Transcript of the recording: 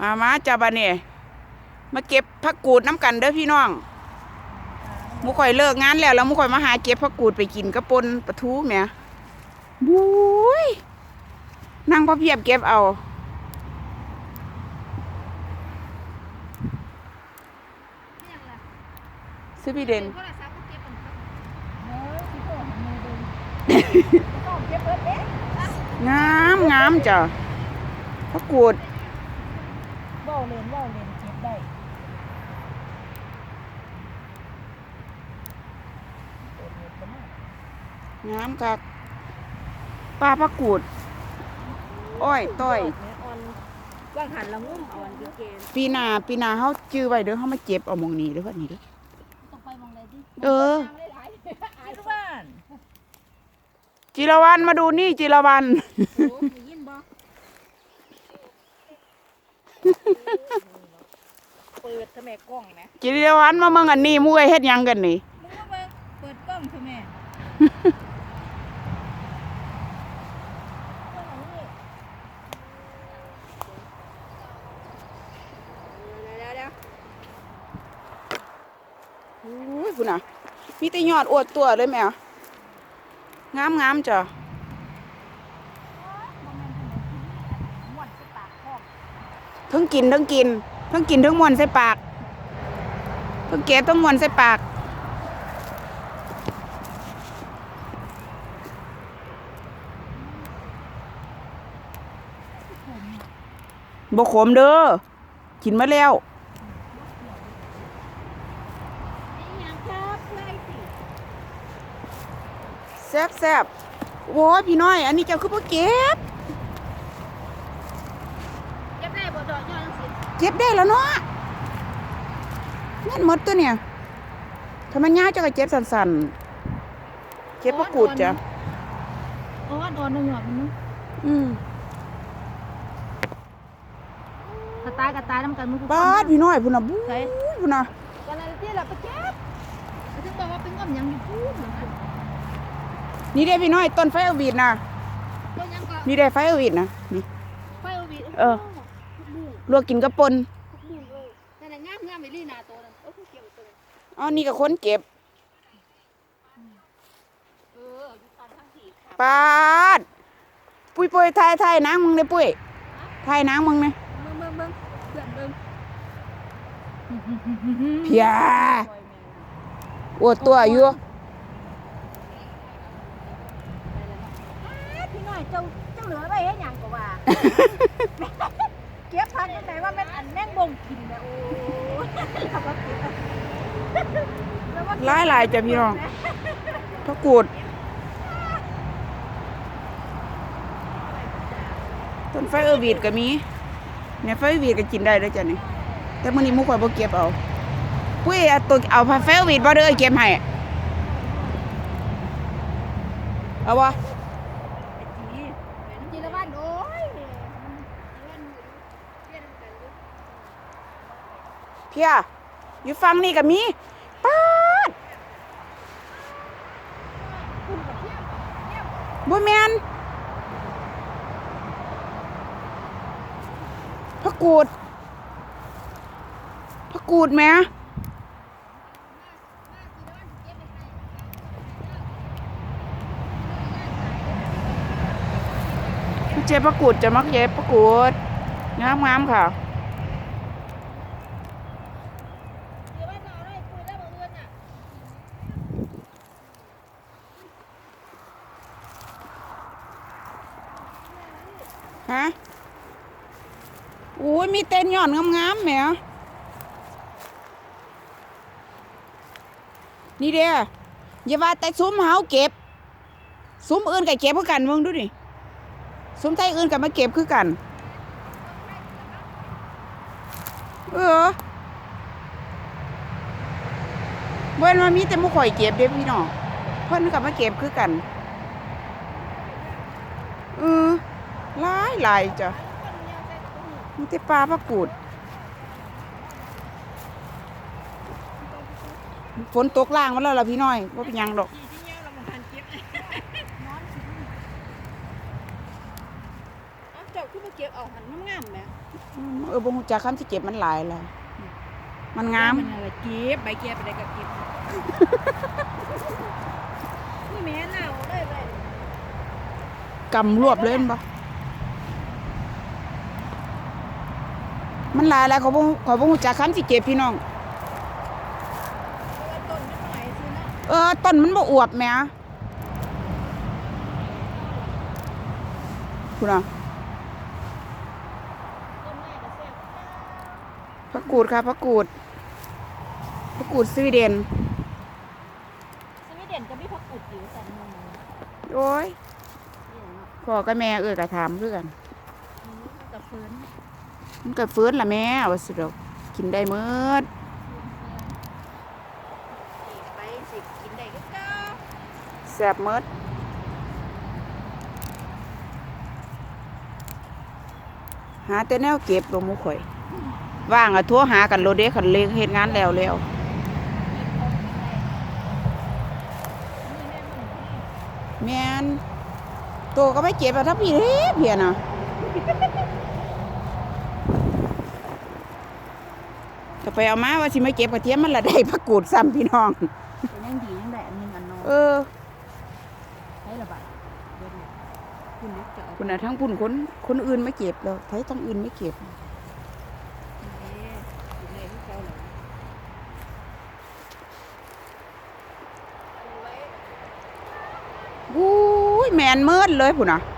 มามาจ้าบาเนี่ยมาเก็บผักกูดน้ำกันเด้อพี่น้องมูข่อยเลิกงานแล้วแล้วมูข่อยมาหาเก็บผักกูดไปกินกระปนปลาทูแหม่บุ้ยนั่งพอเพียบเก็บเอาซื้อพี่เด่นเออสิโตหันมือเบิ่งต้องเดเด้งามงามจ้ะผักกูด ว้าเล่นเว้าเล่นเก็บได้โดดเด็ดบ่มากงามคักปลาผักกูด อ้อยต้อยแม่อ่อนว่างหันละงุ่มอ่อนคือเกณฑ์ปีหน้าปีหน้าเฮาจื้อไว้เด้อเฮามาเก็บเอาหมองนี้เด้อว่านี่เด้อต้องไปมองใดดิเออหลายๆอายทุกบ้านจิรวันมาดูนี่จิรวัน โอ้ได้ยินบ่ เปิดทำไมกล้องแหมจิรวันมาเมืองอันนี้หมู่เอ้ยเฮ็ดหยังกันนี่ มึงมาเบิ่งเปิดกล้องทำไมเดี๋ยวเดี๋ยวโอ้ยพุ่นน่ะ มีแต่ยอดอวดตัวเลยแม่งามงามจ้ะ ม่วนสิปากคอก ทั้งกินทั้งกินทั้งกินทั้งมวนใส่ปากทั้งเก็บทั้งมวนใส่ปากบ่ขมเด้อกินมาแล้วแซ่บแซ่บโอ้ยพี่น้อย อันนี้เจ้าคือบ่เก็บ เก็บได้บ่ดอกยอดจังซี่ เก็บได้แล้วเนาะเงินหมดตัวเนี่ยถ้ามันยากเจ้าก็เก็บสั่นๆเก็บบ่กูดจ้ะอ๋ออ่อนๆหยอดมันเนาะอืมกระตายกระตายน้ำกันมึงบาดพี่น้อยพุ่นน่ะบู๊ยพุ่นน่ะกันอะไรที่เราไปเก็บถึงบอกว่าเป็นงอมยังอยู่พูดเหรอคะนี่เด้พี่น้อยต้นไฟเอาวีดน่ะต้นยังก็นี่ได้ไฟเอาวีดน่ะนี่ไฟโอวีเออบุ้ง ลวกกินกับปนบุ้งเออนั่นน่ะงามงามไปลี่นาตัวนั้นโอ้คือเก็บตัวนั้นอ๋อนี่ก็คนเก็บเอออยู่ตอนข้างสี่ขาปาด ปุ้ยปุ้ยทายทายนางมึงเด้ปุ้ยทายนางมึงนะเบิ่งเบิ่งเบิ่งเพื่อนเบิ่งเพียอวดตัวอยู่พี่น้อยเจ้าเจ้าเหลือไว้ให้หยังก็ว่า เก็บพันยังไงว่าแม่นอันแม่งบ่งกินนะโอ้ยแล้วก็เก็บแล้วก็เก็บหลายหลายๆจ้ะพี่น้องพระกูดต้นไฟเออวีดก็มีเนี่ยไฟเออวีดก็กินได้แล้วจ้ะนี่แต่มื้อนี้หมุกข่อยบ่เก็บเอาปุ้ยเอาตัวเอาไฟเออวีดบ่เด้อเก็บให้เอาบ่ จีจีละวันโอ้ยมันจีละวันเรียนกันอยู่ เพียอยู่ฟังนี่ก็มีป๊าดคุณกับเที่ยงเที่ยงบ่แมนพระกูดพระกูดแหมเจ็บพระกูดจะมักเย็บพระกูดงามๆค่ะ เดี๋ยววันหนาวเลยคุยแล้วบอกเอื้อนน่ะ ฮะโอ้ยมีเต้นหย่อนงามๆแหมนี่เด้ออย่าว่าแต่ซุ้มเฮาเก็บ ซุ้มอื่นก็เก็บคือกันมึงดูดิซุ้มไทยอื่นก็มาเก็บคือกัน เออเว้นว่ามีแต่มุข่อยเก็บเด้อพี่น้องเพิ่นก็มาเก็บคือกันเออ หลายหลายจ้ะมีแต่ปลาปลากูด ฝนตกล่างมาแล้วล่ะพี่น้อยว่าเป็นหยังดอกที่ที่เงี้ยเรามาทานเก็บนอนสิเอาเจ้าขึ้นมาเก็บเอาหันงามๆแหมอืมเออบ่ฮู้จักคำที่เก็บมันหลายแล้วมันงามมันอะไรเก็บใบเก็บอะไรก็เก็บนี่แม่น่าเอาเลยเลยกำรวบเลยแม่นบ่ มันหลายแล้วเขาบ่เขาบ่ฮู้จักคำที่เก็บพี่น้องเพราะว่าต้นมันหลายซื้อเนาะเออต้นมันบ่อวบแหมคุณน่ะต้นแม่ก็แซ่บผักกูดค่ะผักกูดผักกูดสวีเดนสวีเดนก็มีผักกุดอยู่สันนึงโอ้ยนี่เนาะพ่อกับแม่เอ้ยก็ถามคือกันกับเฟิร์น มันก็ฟื้นล่ะแม่ว่าสิดอกกินได้หมดไปสิกินได้ก็เก้าแซ่บหมดหาแต่แนวเก็บลงหมูข่อยว่างอะโทั่วหากันโลเด้คันเล็กเฮ็ดงานแล้วแล้วแม่นโตก็ไม่เก็บอะถ้าพี่เฮ็ดเพียน่ะ ก็ไปเอามาว่าสิมาเก็บกระเทียมมันละได้ผักกูดซ้ำพี่น้อง เป็นยังดียังได้อันหนึงอันน้อยเออ ใช้ระบาดเดี๋ยวนี้คุณเล็กจะเอาคุณน่ะทั้งพุ่นคนคนอื่นไม่เก็บแล้วไทยทั้งอื่นไม่เก็บเอ๊ะกินได้ที่เก่าเลยอุ้ยแมนเมิดเลยพุ่นน่ะเ